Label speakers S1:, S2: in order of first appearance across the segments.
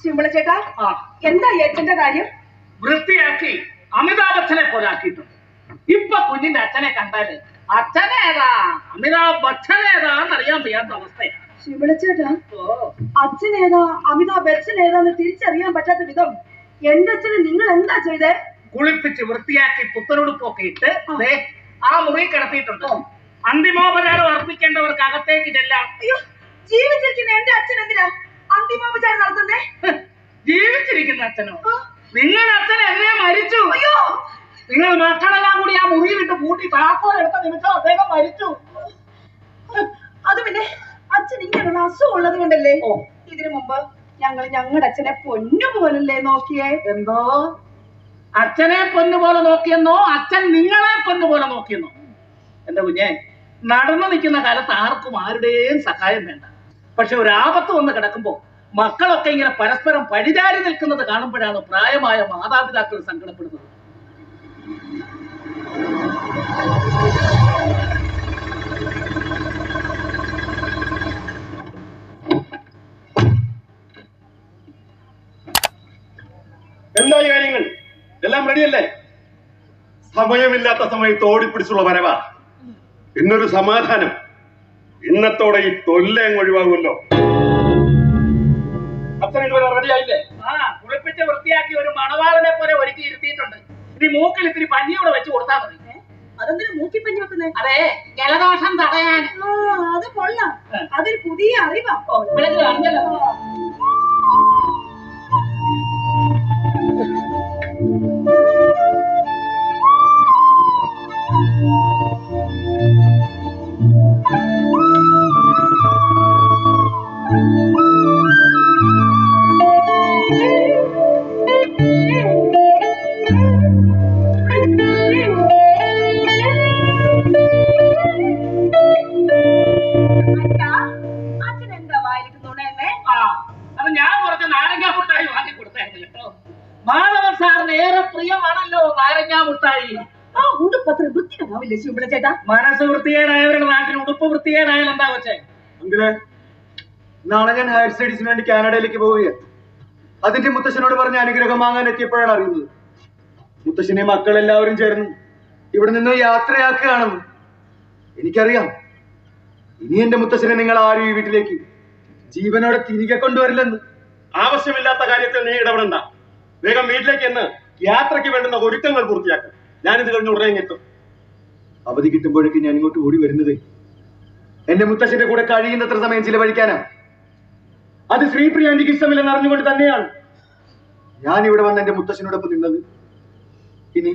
S1: ശിവള ചേട്ടാ. എന്താ ഏച്ചന്റെ കാര്യം?
S2: വൃത്തിയാക്കി അമിതാഭ് ബച്ചനെ പോലാക്കിയിട്ടുണ്ട് ഇപ്പൊ കുഞ്ഞിന്റെ അച്ഛനെ കണ്ടാൽ അച്ഛനേതാ അമിതാഭ് ബച്ചൻ ഏതാന്ന് അറിയാൻ വയ്യാത്ത അവസ്ഥയാണ്.
S1: ശിവള ചേട്ടാ
S2: ഓ.
S1: അച്ഛൻ ഏതാ അമിതാഭ് ബച്ചൻ ഏതാന്ന് തിരിച്ചറിയാൻ പറ്റാത്ത വിധം എന്റെ അച്ഛന് നിങ്ങൾ എന്താ ചെയ്തേ?
S2: കുളിപ്പിച്ച് വൃത്തിയാക്കി പുത്തനുടുപ്പൊക്കെ ഇട്ട്
S1: ആ.
S2: മുറി കിടത്തിയിട്ടുണ്ട്. അന്തിമോപചാരം അർപ്പിക്കേണ്ടവർക്ക് അകത്തേക്ക് ചെല്ലാം.
S1: ജീവിച്ചിരിക്കുന്ന എന്റെ അച്ഛൻ എന്തിനാ അന്തിമോപചാരം നടത്തുന്നേ?
S2: ജീവിച്ചിരിക്കുന്ന അച്ഛനോ?
S1: നിങ്ങൾ
S2: നിങ്ങളുടെ അച്ഛൻ എന്നെ മരിച്ചു?
S1: അയ്യോ
S2: നിങ്ങൾ മക്കളെല്ലാം കൂടി ആ മുറിയിൽ ഇട്ട് പൂട്ടി താക്കോൽ എടുത്ത നിമിഷം അദ്ദേഹം മരിച്ചു.
S1: അത് പിന്നെ അച്ഛൻ ഇങ്ങനെയുള്ള അസുഖം ഉള്ളത് കൊണ്ടല്ലേ?
S2: ഓ.
S1: ഇതിനു മുമ്പ് ഞങ്ങൾ ഞങ്ങളുടെ അച്ഛനെ പൊന്നു പോലല്ലേ നോക്കിയേ?
S2: എന്തോ? അച്ഛനെ പൊന്നുപോലെ നോക്കിയെന്നോ? അച്ഛൻ നിങ്ങളെ പൊന്നുപോലെ നോക്കിയെന്നോ? എന്റെ കുഞ്ഞെ നടന്നു നിൽക്കുന്ന കാലത്ത് ആർക്കും ആരുടെയും സഹായം വേണ്ട. പക്ഷെ ഒരു ആപത്ത് വന്ന് കിടക്കുമ്പോ മക്കളൊക്കെ ഇങ്ങനെ പരസ്പരം പഴിചാരി നിൽക്കുന്നത് കാണുമ്പോഴാണ് പ്രായമായ മാതാപിതാക്കൾ സങ്കടപ്പെടുന്നത്.
S3: എന്തായി കാര്യങ്ങൾ? എല്ലാം റെഡിയല്ലേ സമയമില്ലാത്ത സമയത്ത് ഓടിപ്പിടിച്ചുള്ള വരവാ. ഇന്നൊരു സമാധാനം. ഇന്നത്തോടെ ഈ തൊല്ലയും ഒഴിവാകുമല്ലോ. അച്ഛൻ ഇതുവരെ റെഡിയായില്ലേ
S2: ആ കുളിപ്പിച്ച് വൃത്തിയാക്കി ഒരു മണവാളനെ പോലെ ഒരുക്കി ഇരുത്തിയിട്ടുണ്ട്. ഇനി മൂക്കിൽ ഇത്തിരി പഞ്ഞിയോടെ വെച്ച് കൊടുത്താൽ മതി.
S1: അതെന്തിനാ മൂക്കിപ്പഞ്ഞി വെക്കുന്നേ?
S2: അതെ ജലദോഷം തടയാൻ.
S1: അത് കൊള്ളാം. അതൊരു പുതിയ അറിവാ.
S2: അറിഞ്ഞല്ലോ
S4: ഹയർ സ്റ്റഡീസിന് വേണ്ടി കാനഡയിലേക്ക് പോവുകയാണ്. അതിന്റെ മുത്തശ്ശനോട് പറഞ്ഞ അനുഗ്രഹം വാങ്ങാൻ എത്തിയപ്പോഴാണ് അറിയുന്നത്. മുത്തശ്ശനെ മക്കളെല്ലാവരും ചേർന്ന് ഇവിടെ നിന്ന് യാത്രയാക്കുകയാണെന്ന് എനിക്കറിയാം. ഇനി എന്റെ മുത്തശ്ശനെ നിങ്ങൾ ആരും ഈ വീട്ടിലേക്ക് ജീവനോടെ തിരികെ കൊണ്ടുവരില്ലെന്ന്.
S3: ആവശ്യമില്ലാത്ത കാര്യത്തിൽ നീ ഇടപെടണ്ട. വേഗം വീട്ടിലേക്ക് എന്ന് യാത്രയ്ക്ക് വേണ്ടുന്ന ഒരുക്കങ്ങൾ പൂർത്തിയാക്കും. ഞാനിത് കഴിഞ്ഞ് ഉടനെ എത്തും.
S4: അവധി കിട്ടുമ്പോഴേക്കും ഞാൻ ഇങ്ങോട്ട് ഓടി വരുന്നത് എന്റെ മുത്തശ്ശന്റെ കൂടെ കഴിയുന്നത്ര സമയം ചിലവഴിക്കാനാ. അത് ശ്രീപ്രിയാന്റിക്ക് ഇഷ്ടമില്ലെന്ന് അറിഞ്ഞുകൊണ്ട് തന്നെയാണ്. ഞാൻ ഇവിടെ വന്ന് എന്റെ മുത്തശ്ശനോടൊപ്പം നിന്നത്. ഇനി?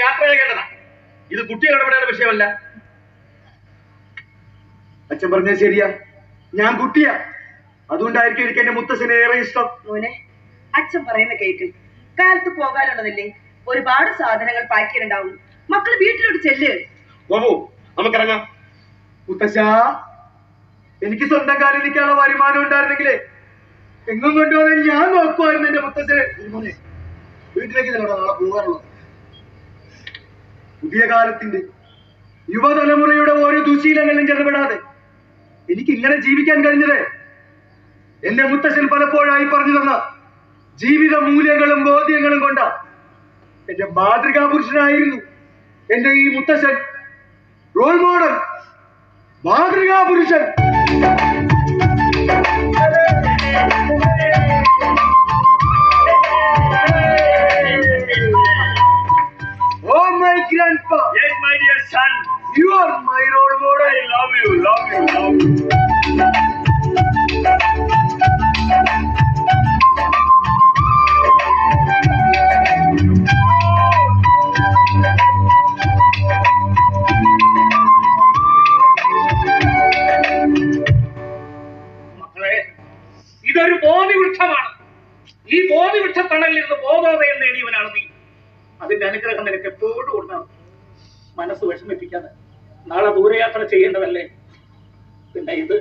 S3: യാത്ര ചെയ്യേണ്ടതാ. ഇത് കുട്ടികളുടെ വിഷയമല്ല.
S4: അച്ഛൻ പറഞ്ഞത് ശരിയാ. ഞാൻ കുട്ടിയാ. അതുകൊണ്ടായിരിക്കും എനിക്ക് എന്റെ മുത്തശ്ശനെ ഏറെ ഇഷ്ടം.
S1: മോനെ അച്ഛൻ പറയുന്ന കേക്ക്. കാലത്ത് പോകാനുള്ളതല്ലേ? ഒരുപാട് സാധനങ്ങൾ പാക്ക് ചെയ്യണ്ടാവും മക്കൾ വീട്ടിലോട്ട് ചെല്ല്.
S3: ഗോപു നമുക്കിറങ്ങാം.
S4: മുത്തശ്ശ എനിക്ക് സ്വന്തം കാലിൽ നിൽക്കാനുള്ള വരുമാനം ഉണ്ടായിരുന്നെങ്കിലേ എങ്ങും കൊണ്ടുപോകാൻ ഞാൻ നോക്കുമായിരുന്നു എന്റെ മുത്തച്ഛനെ വീട്ടിലേക്ക് നാളെ പോകാനുള്ളത്. പുതിയ കാലത്തിന്റെ യുവതലമുറയുടെ ഓരോ ദുശീലങ്ങളിലും ചെറുപെടാതെ എനിക്ക് ഇങ്ങനെ ജീവിക്കാൻ കഴിഞ്ഞത്? എന്റെ മുത്തശ്ശൻ പലപ്പോഴായി പറഞ്ഞു തന്ന ജീവിത മൂല്യങ്ങളും ബോധ്യങ്ങളും കൊണ്ട. എന്റെ മാതൃകാ പുരുഷനായിരുന്നു എന്റെ ഈ മുത്തശ്ശൻ. റോൾ മോഡൽ മാതൃകാ പുരുഷൻ my grandfather
S3: Yes, my dear son.
S4: You are my role model.
S3: I love you, love you, love you.
S2: ഇതൊരു ഈ ബോധി തണലിൽ ഇരുന്ന് ബോധോദയം നേടിയവനാണ് നീ അതിന്റെ അനുഗ്രഹം നിനക്ക് എപ്പോഴും ഉണ്ടാകും മനസ്സ് വിഷമിപ്പിക്കാതെ നാളെ ദൂരയാത്ര ചെയ്യേണ്ടതല്ലേ? പിന്നെ ഇത്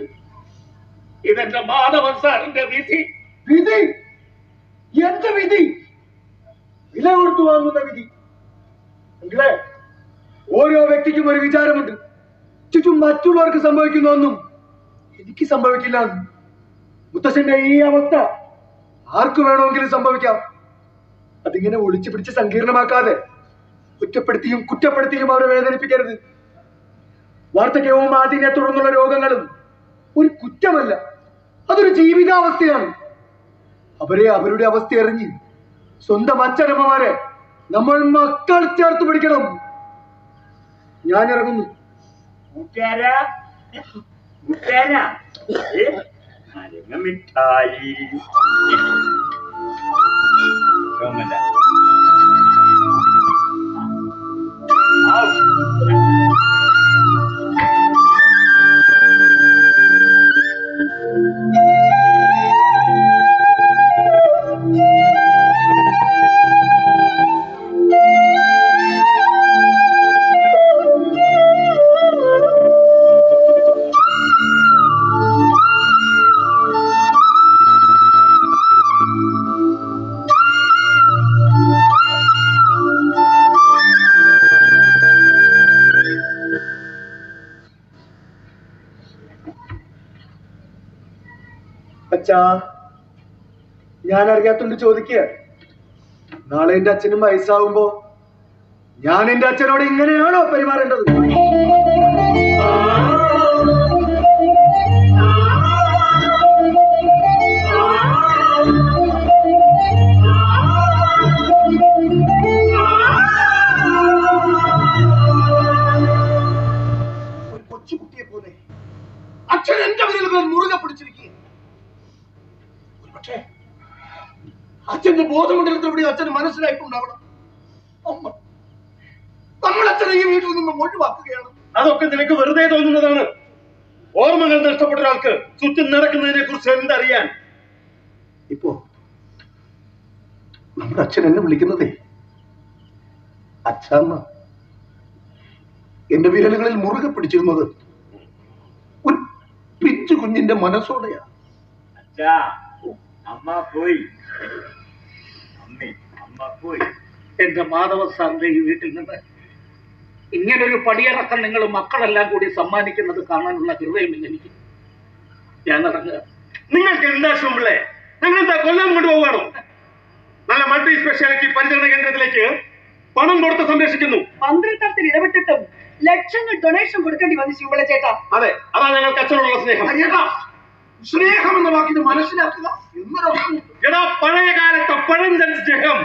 S2: ഇതെന്റെ മാധവൻ സാറിന്റെ വിധി.
S4: വിധി? എന്ത് വിധി? വില കൊടുത്തു വാങ്ങുന്ന വിധി. എങ്കിലേ ഓരോ വ്യക്തിക്കും ഒരു വിചാരമുണ്ട്. ചുറ്റും മറ്റുള്ളവർക്ക് സംഭവിക്കുന്ന ഒന്നും എനിക്ക് സംഭവിക്കില്ല. മുത്തശ്ശന്റെ ഈ അവസ്ഥ ആർക്കു വേണമെങ്കിലും സംഭവിക്കാം. അതിങ്ങനെ ഒളിച്ചു പിടിച്ച് സങ്കീർണമാക്കാതെ കുറ്റപ്പെടുത്തിയും കുറ്റപ്പെടുത്തിയും അവരെ വേദനിപ്പിക്കരുത്. വാർദ്ധക്യവും അതിനെ തുടർന്നുള്ള രോഗങ്ങളും ഒരു കുറ്റമല്ല. അതൊരു ജീവിതാവസ്ഥയാണ്. അവരെ അവരുടെ അവസ്ഥ അറിഞ്ഞ് സ്വന്തം അച്ഛനമ്മമാരെ നമ്മൾ മക്കൾ ചേർത്ത് പിടിക്കണം. ഞാൻ ഇറങ്ങുന്നു.
S3: മിഠായി ചോമല.
S4: അച്ഛാ ഞാൻ അറിയാത്തോണ്ട് ചോദിക്കുക നാളെ എന്റെ അച്ഛനും വയസ്സാവുമ്പോ ഞാൻ എന്റെ അച്ഛനോട് ഇങ്ങനെയാണോ പെരുമാറേണ്ടത്?
S2: ഒരു കൊച്ചുകുട്ടിയെ പോലെ അച്ഛൻ എന്റെ മുറുകെ പിടിച്ചിരിക്കുക പക്ഷേ അച്ഛന്റെ ബോധമണ്ഡലത്തിലൂടെ അച്ഛന് മനസ്സിലായിട്ടുണ്ടാവണം. അമ്മ നമ്മൾ അച്ഛനെ ഈ വീട്ടിൽ നിന്നും ഒഴിവാക്കുകയാണ്.
S3: അതൊക്കെ നിനക്ക് വെറുതെ തോന്നുന്നതാണ്. ഓർമ്മകൾ നഷ്ടപ്പെട്ട ഒരാൾക്ക് ചുറ്റും നടക്കുന്നതിനെ കുറിച്ച് എന്തറിയാൻ?
S4: ഇപ്പോ നമ്മുടെ അച്ഛൻ എന്നെ വിളിക്കുന്നതേ. അച്ഛമ്മ എന്റെ വിരലുകളിൽ മുറുകെ പിടിച്ചിരുന്നത് ഒരു പിഞ്ചു കുഞ്ഞിന്റെ മനസ്സോടെയാ.
S3: അച്ഛാ അമ്മ പോയി. അമ്മേ അമ്മ പോയി.
S2: എന്റെ മാധവ സാറിന്റെ ഈ വീട്ടിൽ നിന്ന് ഇങ്ങനൊരു പടിയിറക്കം നിങ്ങൾ മക്കളെല്ലാം കൂടി സമ്മാനിക്കുന്നത് കാണാനുള്ള ഹൃദയമില്ല എനിക്ക്. ഞാൻ ഇറങ്ങുക
S3: നിങ്ങൾക്ക് എന്താ ശുമ്പിളെ നിങ്ങൾ എന്താ കൊല്ലം കൊണ്ടുപോവാണോ നല്ല മൾട്ടി സ്പെഷ്യാലിറ്റി പരിചരണ കേന്ദ്രത്തിലേക്ക് പണം കൊടുത്ത് സംരക്ഷിക്കുന്നു.
S1: പന്ത്രണ്ടാമത്തിൽ ഇടപെട്ടിട്ടും ലക്ഷങ്ങൾ ഡൊണേഷൻ കൊടുക്കേണ്ടി വന്നു ശിവള ചേട്ടാ
S3: അതെ അതാ ഞങ്ങൾക്ക് അച്ഛനുള്ള സ്നേഹം.
S2: സ്നേഹം എന്ന വാക്കിന് മനസ്സിലാക്കുക എന്നൊരർത്ഥമുണ്ട്
S3: എടാ പഴയ കാലത്തെ പഴഞ്ചൻ സ്നേഹം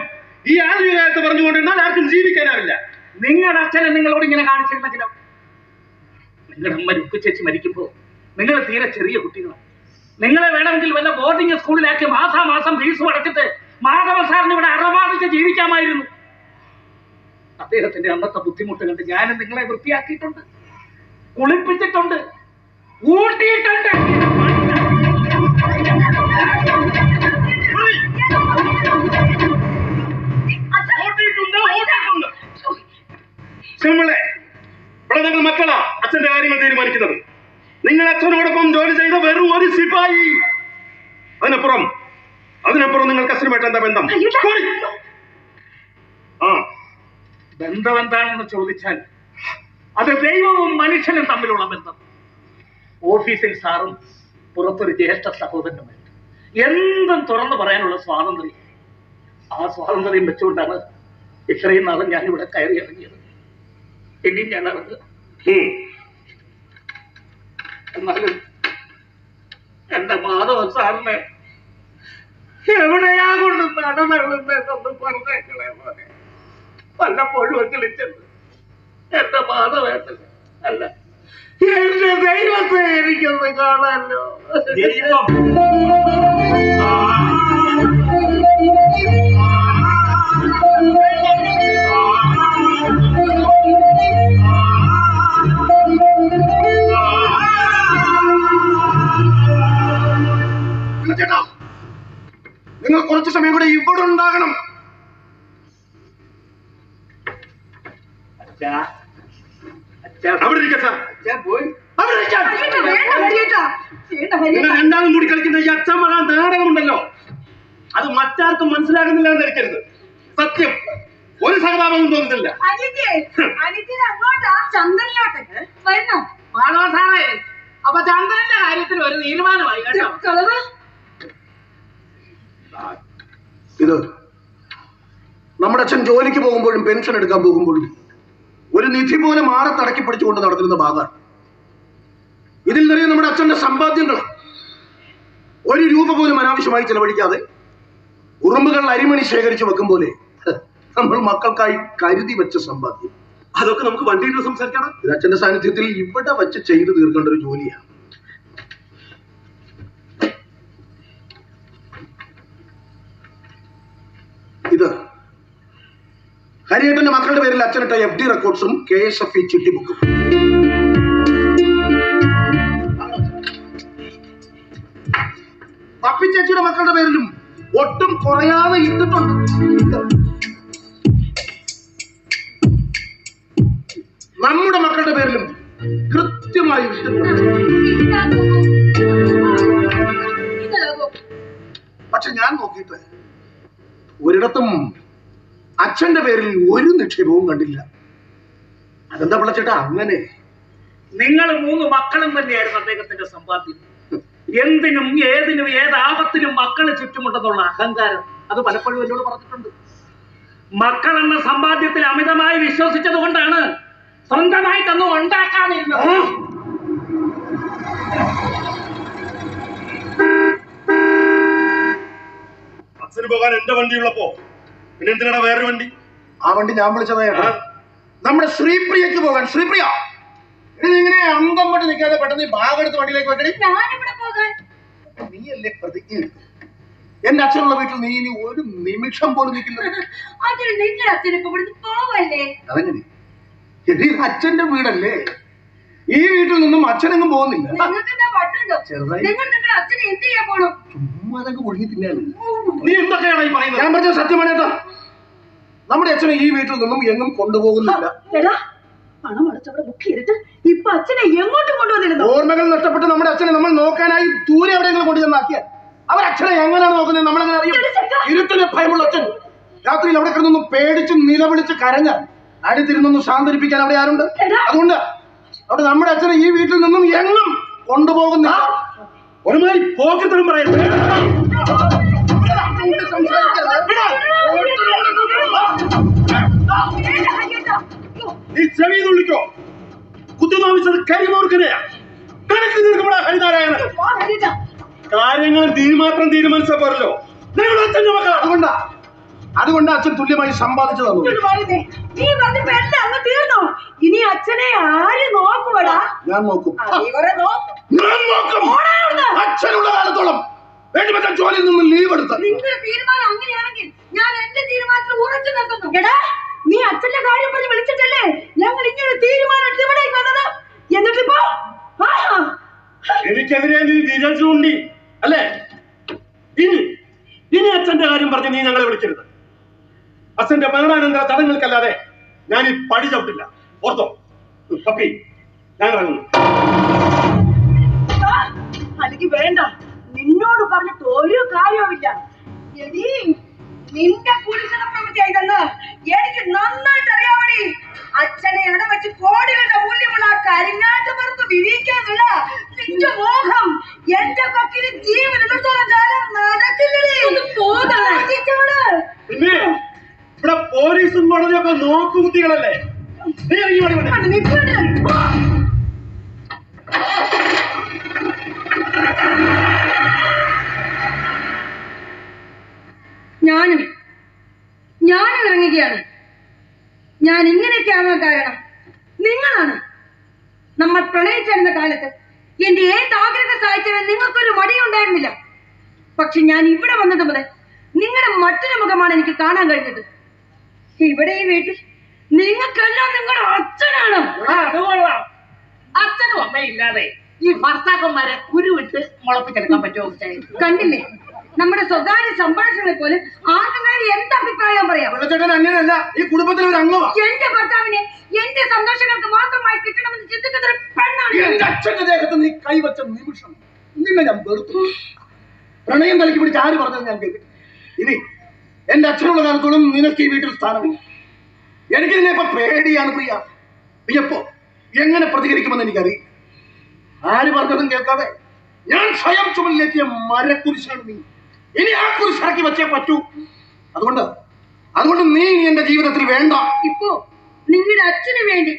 S3: ഈ ആധുനിക കാലത്ത് പറഞ്ഞുകൊണ്ടിരുന്നാൽ ആർക്കും ജീവിക്കാനാവില്ല.
S2: നിങ്ങളുടെ അച്ഛനെ നിങ്ങളോട് ഇങ്ങനെ കാണിച്ചിരുന്നെങ്കിലോ? നിങ്ങളുടെ അമ്മ രുക്കു ചേച്ചി മരിക്കുമ്പോ നിങ്ങൾ തീരെ ചെറിയ കുട്ടികളാണ് നിങ്ങളെ വേണമെങ്കിൽ വല്ല ബോർഡിംഗ് സ്കൂളിലാക്കി മാസാമാസം ഫീസ് അടച്ചിട്ട് മാധവ സാറിന് ഇവിടെ അറവാദിച്ച് ജീവിക്കാമായിരുന്നു. അദ്ദേഹത്തിന്റെ അന്നത്തെ ബുദ്ധിമുട്ട് കണ്ട് ഞാൻ നിങ്ങളെ വൃത്തിയാക്കിയിട്ടുണ്ട്. കുളിപ്പിച്ചിട്ടുണ്ട്. ഊട്ടിയിട്ടുണ്ട്.
S3: ശിവപിള്ളെ, ഇവിടെ നിങ്ങൾ മക്കളാ അച്ഛന്റെ കാര്യങ്ങൾ തീരുമാനിക്കുന്നത്. നിങ്ങൾ അച്ഛനോടൊപ്പം ജോലി ചെയ്ത വെറും ഒരു സിപായി. അതിനപ്പുറം അതിനപ്പുറം നിങ്ങൾക്ക് അച്ഛനുമായിട്ട് എന്താ ബന്ധം. ആ.
S2: ബന്ധം എന്താണെന്ന് ചോദിച്ചാൽ അത് ദൈവവും മനുഷ്യനും തമ്മിലുള്ള ബന്ധം. ഓഫീസിൽ സാറും പുറത്തൊരു ജ്യേഷ്ഠ സഹോദരനുമായിട്ട് എന്തും തുറന്നു പറയാനുള്ള സ്വാതന്ത്ര്യം. ആ സ്വാതന്ത്ര്യം വെച്ചുകൊണ്ടാണ് ഇത്രയും നാളും ഞാൻ ഇവിടെ കയറി ഇറങ്ങിയത്. ഇനി ഞാൻ
S3: ഉം.
S2: എന്നാലും എന്റെ മാധവ സാറിനെ എവിടെയാ കൊണ്ട് നടന്നിടുന്നതെന്ന് പറഞ്ഞേക്കളെ മോനെ. വല്ലപ്പോഴും ചെന്ന് എന്റെ മാധവേട്ടന് അല്ല എന്റെ ദൈവത്തെ എനിക്കൊന്ന് കാണാനോ
S3: ദൈവം.
S4: നിങ്ങൾ കുറച്ച് സമയം കൂടെ ഇവിടെ
S5: ഉണ്ടാകണം.
S2: രണ്ടാമതും
S3: അവിടെ ഇരിക്ക സാർ അവിടെ രണ്ടാളും കൂടി കളിക്കുന്ന ഈ അച്ഛൻ മഹാ നാടകമുണ്ടല്ലോ. അത് മറ്റാർക്കും മനസ്സിലാകുന്നില്ല എന്ന് ധരിക്കരുത്. സത്യം. ഒരു സഹതാപവും തോന്നുന്നില്ല
S2: അപ്പൊ ചന്ദ്രന്റെ കാര്യത്തിൽ ഒരു തീരുമാനമായി കേട്ടോ.
S5: ഇത് നമ്മുടെ അച്ഛൻ ജോലിക്ക് പോകുമ്പോഴും പെൻഷൻ എടുക്കാൻ പോകുമ്പോഴും ഒരു നിധി പോലെ മാറി തടക്കി പിടിച്ചുകൊണ്ട് നടന്നിരുന്ന ഭാഗമാണ് ഇതിൽ നിറയെ നമ്മുടെ അച്ഛന്റെ സമ്പാദ്യങ്ങൾ ഒരു രൂപ പോലും അനാവശ്യമായി ചെലവഴിക്കാതെ ഉറുമ്പുകൾ അരിമണി ശേഖരിച്ചു വെക്കും പോലെ നമ്മൾ മക്കൾക്കായി കരുതി വെച്ച സമ്പാദ്യം.
S3: അതൊക്കെ നമുക്ക് വണ്ടിയിൽ സംസാരിക്കണം.
S5: അച്ഛന്റെ സാന്നിധ്യത്തിൽ ഇവിടെ വെച്ച് ചെയ്തു തീർക്കേണ്ട ഒരു ജോലിയാണ് ഇത് ഹരിയേട്ടന്റെ മക്കളുടെ പേരിൽ അച്ഛനിട്ട എഫ് ഡി റെക്കോർഡ്സും കെ എസ് എഫ് ഇ ചിട്ടി ബുക്കും പപ്പി ചേച്ചിയുടെ മക്കളുടെ പേരിലും ഒട്ടും കുറയാതെ ഇട്ടിട്ടുണ്ട്. നമ്മുടെ മക്കളുടെ പേരിലും കൃത്യമായി പക്ഷെ ഞാൻ നോക്കിയിട്ട് ഒരിടത്തും അച്ഛന്റെ പേരിൽ ഒരു നിക്ഷേപവും കണ്ടില്ല. അതെന്താ വിളച്ചിട്ട അങ്ങനെ.
S2: നിങ്ങൾ മൂന്ന് മക്കളും തന്നെയായിരുന്നു അദ്ദേഹത്തിന്റെ സമ്പാദ്യം. എന്തിനും ഏതിനും ഏത് ആപത്തിനും മക്കൾ ചുറ്റുമുണ്ടെന്നുള്ള അഹങ്കാരം അത് പലപ്പോഴും എന്നോട് പറഞ്ഞിട്ടുണ്ട്. മക്കൾ എന്ന സമ്പാദ്യത്തിൽ അമിതമായി വിശ്വസിച്ചത് കൊണ്ടാണ് സ്വന്തമായിട്ടൊന്നും ഉണ്ടാക്കാതിരുന്നത്.
S3: അച്ഛന് പോകാൻ എന്റെ വണ്ടി ഉള്ളപ്പോ പിന്നെ എന്തിനാണ് വേറൊരു വണ്ടി?
S5: ആ വണ്ടി ഞാൻ വിളിച്ചതാ ചേട്ടാ നമ്മുടെ ശ്രീപ്രിയക്ക് പോകാൻ. ശ്രീപ്രിയ ഇങ്ങനെ അന്തം കൊണ്ട് നിൽക്കാതെ പെട്ടെന്ന് ബാഗ് എടുത്ത് വണ്ടിയിലേക്ക് വെക്കണേ നീയല്ലേ പ്രതിജ്ഞ? എന്റെ അച്ഛനുള്ള വീട്ടിൽ നീ ഇനി ഒരു നിമിഷം പോലും നിൽക്കില്ല. ഈ അച്ഛന്റെ വീടല്ലേ? ഈ വീട്ടിൽ നിന്നും അച്ഛനെങ്ങും പോകുന്നില്ല.
S1: നിങ്ങൾക്ക് എന്താ പറ്റുണ്ടോ?
S5: ചെറുതായി.
S1: നിങ്ങൾ നിങ്ങളുടെ അച്ഛനെ എന്ത് ചെയ്യാൻ പോണു?
S5: ചുമ്മാ അതൊക്കെ ഒഴുകി തിന്നാണ്
S3: നീ എന്തൊക്കെയാണ് ഈ പറയുന്നത്?
S5: ഞാൻ പറഞ്ഞ സത്യമാണ് കേട്ടോ. നമ്മുടെ അച്ഛനെ ഈ വീട്ടിൽ നിന്നും എങ്ങും കൊണ്ടുപോകുന്നില്ല.
S1: എടാ പണം അടച്ചവിടെ ബുക്ക് ചെയ്തിട്ട് ഇപ്പൊ അച്ഛനെ എങ്ങോട്ട് കൊണ്ടുവന്നിരുന്നു
S5: ഓർമ്മകൾ നഷ്ടപ്പെട്ട് നമ്മുടെ അച്ഛനെ നമ്മൾ നോക്കാനായി ദൂരെ എവിടെയെങ്കിലും കൊണ്ടു ചെന്നാക്കിയാൽ അവർ അച്ഛനെ എങ്ങനെയാണ് നോക്കുന്നത് നമ്മളെങ്ങനെ അറിയും? ഇരുട്ടിന് ഭയമുള്ള അച്ഛൻ രാത്രിയിൽ അവിടെ കിടന്നൊന്ന് പേടിച്ച് നിലവിളിച്ച് കരഞ്ഞാൽ അടുത്തിരുന്നൊന്ന് ശാന്തരിപ്പിക്കാൻ അവിടെ ആരുണ്ട്? അതുകൊണ്ട് അവിടെ നമ്മുടെ അച്ഛനെ ഈ വീട്ടിൽ നിന്നും എങ്ങും കൊണ്ടുപോകുന്നില്ല.
S3: ഒരുമാതിരി
S5: ഈ സംസാരിക്കരുത്.
S3: നീ ചെവി തുള്ളിക്കോ? കുത്തിനോവിച്ചത് കരിമൂർക്കനെയാ കണക്ക് തീർക്കപ്പെടാ ഹരിനാരായണൻ. കാര്യങ്ങൾ നീ മാത്രം തീരുമാനിച്ചാ പോരല്ലോ. നിങ്ങൾ അച്ഛന്റെ മക്കളാണ്
S5: അതുകൊണ്ടാ. അതുകൊണ്ട് അച്ഛൻ തുല്യമായി സമ്പാദിച്ചു തന്നു
S1: നീ. പറഞ്ഞപ്പോ എല്ലാം അങ്ങ് തീർന്നു? ഇനി അച്ഛനെ ആര് നോക്കുവടാ?
S5: ഞാൻ നോക്കും.
S1: ഇവരെ നോക്കും.
S5: ഞാൻ നോക്കും. അച്ഛനുള്ള കാലത്തോളം വേണ്ടിപ്പെട്ട ജോലിയിൽ നിന്ന് ലീവ് എടുത്ത.
S1: നിങ്ങളുടെ തീരുമാനം അങ്ങനെയാണെങ്കിൽ ഞാൻ എന്റെ തീരുമാനത്തിൽ ഉറച്ചു നിൽക്കുന്നു. എടാ നീ അച്ഛന്റെ കാര്യം പറഞ്ഞ് വിളിച്ചിട്ടല്ലേ? ഞങ്ങൾ ഇങ്ങനെ തീരുമാനം എടുത്ത് ഇവിടേക്ക് വന്നത്? എന്നിട്ടിപ്പോ? ആഹാ.
S3: എനിക്കെതിരെ നീ വിരൽ ചൂണ്ടി അല്ലേ? ഇനി ഇനി അച്ഛന്റെ കാര്യം പറഞ്ഞ് നീ ഞങ്ങളെ വിളിക്കരുത്. അച്ഛന്റെ മരണാനന്തര തടങ്ങൾക്കല്ലാതെ ഞാൻ ഈ പടി ചവിട്ടില്ല. ഓർത്തോ? പപ്പി ഞാൻ ഇറങ്ങുന്നു.
S1: അല്ലെങ്കിൽ വേണ്ട. നിന്നോട് പറഞ്ഞിട്ട് ഒരു കാര്യവുമില്ല. എടി നിന്റെ പ്രവൃത്തി ഇതെന്ന് എനിക്ക് നന്നായിട്ട് അറിയാമടി അച്ഛനെ ഇടവെച്ച് കോടികളുടെ മൂല്യമുള്ള കരിങ്ങാട്ട് പുറത്ത്
S3: നോക്കുകുത്തികളല്ലേ നീ
S1: ഞാനും ഞാനും ഇറങ്ങുകയാണ്. ഞാൻ ഇങ്ങനെയൊക്കെ ആവാൻ കാരണം? നിങ്ങളാണ് നമ്മൾ പ്രണയിച്ചിരുന്ന കാലത്ത് എന്റെ ഏത് ആഗ്രഹം സഹായിച്ചവൻ നിങ്ങൾക്കൊരു മടിയുണ്ടായിരുന്നില്ല പക്ഷെ ഞാൻ ഇവിടെ വന്നത് മുതൽ നിങ്ങളുടെ മറ്റൊരു മുഖമാണ് എനിക്ക് കാണാൻ കഴിഞ്ഞത്. ഇവിടെ ഈ വീട്ടിൽ നിങ്ങൾക്കെല്ലാം നിങ്ങളുടെ അച്ഛനാണ്.
S2: അച്ഛനും അമ്മയും ഇല്ലാതെ ഈ ഭർത്താക്കന്മാരെ കുരുവിട്ട് മുളപ്പിച്ചെടുക്കാൻ പറ്റുമോ?
S1: കണ്ടില്ലേ?
S6: നമ്മുടെ സ്വകാര്യ സംഭാഷണങ്ങളെ പോലും ആർക്കെങ്കിലും എന്ത് അഭിപ്രായം പറയാം?
S5: ഈ കുടുംബത്തിൽ ഒരു അംഗം
S6: എന്റെ ഭർത്താവിനെ എന്റെ സന്തോഷങ്ങൾക്ക് മാത്രമായി കിട്ടണമെന്ന് ചിന്തിക്കുന്ന ഒരു പെണ്ണാണ്.
S5: എന്റെ അച്ഛന്റെ ദേഹത്ത് നീ കൈവച്ച നിമിഷം നിന്നെ ഞാൻ വെറുത്തു. പ്രണയം തലക്കി പിടിച്ച് ആര് പറഞ്ഞത് ഞാൻ കേൾക്കും ഇനി എന്റെ അച്ഛനുള്ള കാലത്തോളം നിനക്ക് ഈ വീട്ടിൽ സ്ഥാനമില്ല. എനിക്ക് നിന്നെ ഇപ്പൊ പേടിയാണ് പ്രിയ. എപ്പോ എങ്ങനെ പ്രതികരിക്കുമെന്ന് എനിക്കറിയാം ആര് പറഞ്ഞതും കേൾക്കാതെ ഞാൻ സ്വയം ചുമലിലെത്തിയ മരക്കുരിശാണ് നീ. ഇനി ആ കുരിശാക്കി വെച്ചേ പറ്റൂ. അതുകൊണ്ട് അതുകൊണ്ട് നീ ഇനി എന്റെ ജീവിതത്തിൽ വേണ്ട.
S6: ഇപ്പോ നിങ്ങളുടെ അച്ഛന് വേണ്ടി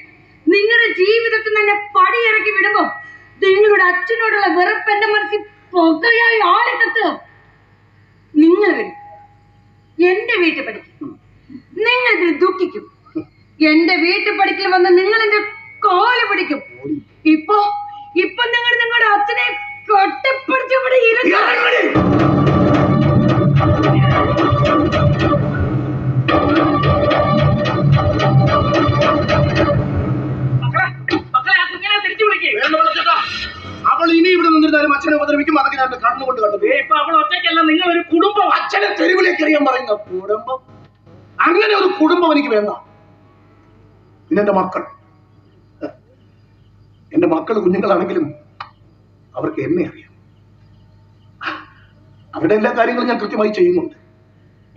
S6: നിങ്ങളുടെ ജീവിതത്തിൽ തന്നെ പടിയിറക്കി വിടുമ്പോ നിങ്ങളുടെ അച്ഛനോടുള്ള വെറുപ്പ് എന്റെ മനസ്സിൽ പുകയായി ആളിക്കത്തുക നിങ്ങൾ വരും എന്റെ വീട്ടിൽ പഠിക്കും. നിങ്ങൾ ദുഃഖിക്കും. എന്റെ വീട്ടിൽ പഠിക്കൽ വന്ന് നിങ്ങൾ എന്റെ കോല
S5: പിന്നെ എന്റെ മക്കൾ. എന്റെ മക്കൾ കുഞ്ഞുങ്ങളാണെങ്കിലും അവർക്ക് എന്നെ അറിയാം. അവരുടെ എല്ലാ കാര്യങ്ങളും ഞാൻ കൃത്യമായി ചെയ്യുന്നുണ്ട്.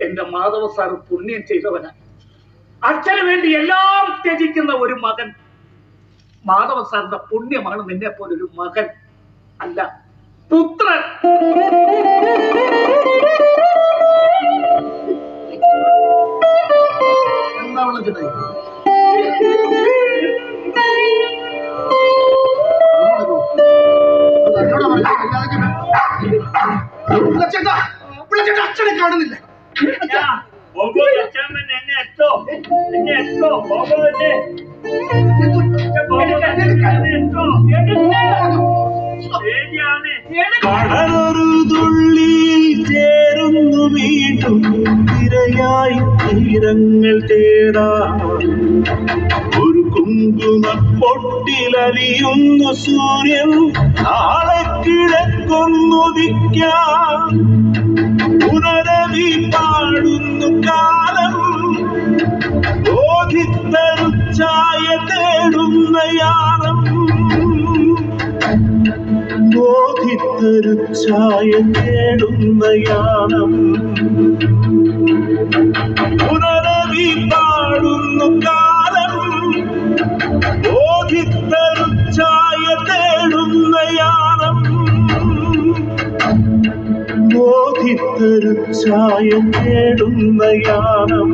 S2: എന്റെ മാധവ സാർ പുണ്യം ചെയ്തവനാണ് അച്ഛന് വേണ്ടി എല്ലാം ത്യജിക്കുന്ന ഒരു മകൻ. മാധവ സാറിന്റെ പുണ്യമാണ് നിന്നെ പോലെ ഒരു മകൻ അല്ല പുത്രൻ.
S5: എന്താ വിളിച്ചിട്ടേ പിള്ളച്ചേട്ടാ പിള്ളച്ചേട്ടാ അച്ഛനെ കാണുന്നില്ല
S7: കടലൊരു തുള്ളി ചേരുന്നു വീണ്ടും തിരയായി തീരങ്ങൾ തേടാ. ഒരു കുങ്കുമ പൊട്ടിലലിയുന്നു സൂര്യൻ. നാളെ കിഴക്കൊന്നുദിക്കാം പുനരവി പാടുന്നു കാലം. ബോധിത്തരുച്ചായ തേടുന്ന യാനം ബോധിത്തരുച്ചായ തേടുന്ന യാനം പുനരവി പാടുന്നു കാലം. ബോധിത്തരുച്ചായ തേടുന്ന യാനം ബോധിത്തരുച്ചായ തേടുന്ന യാനം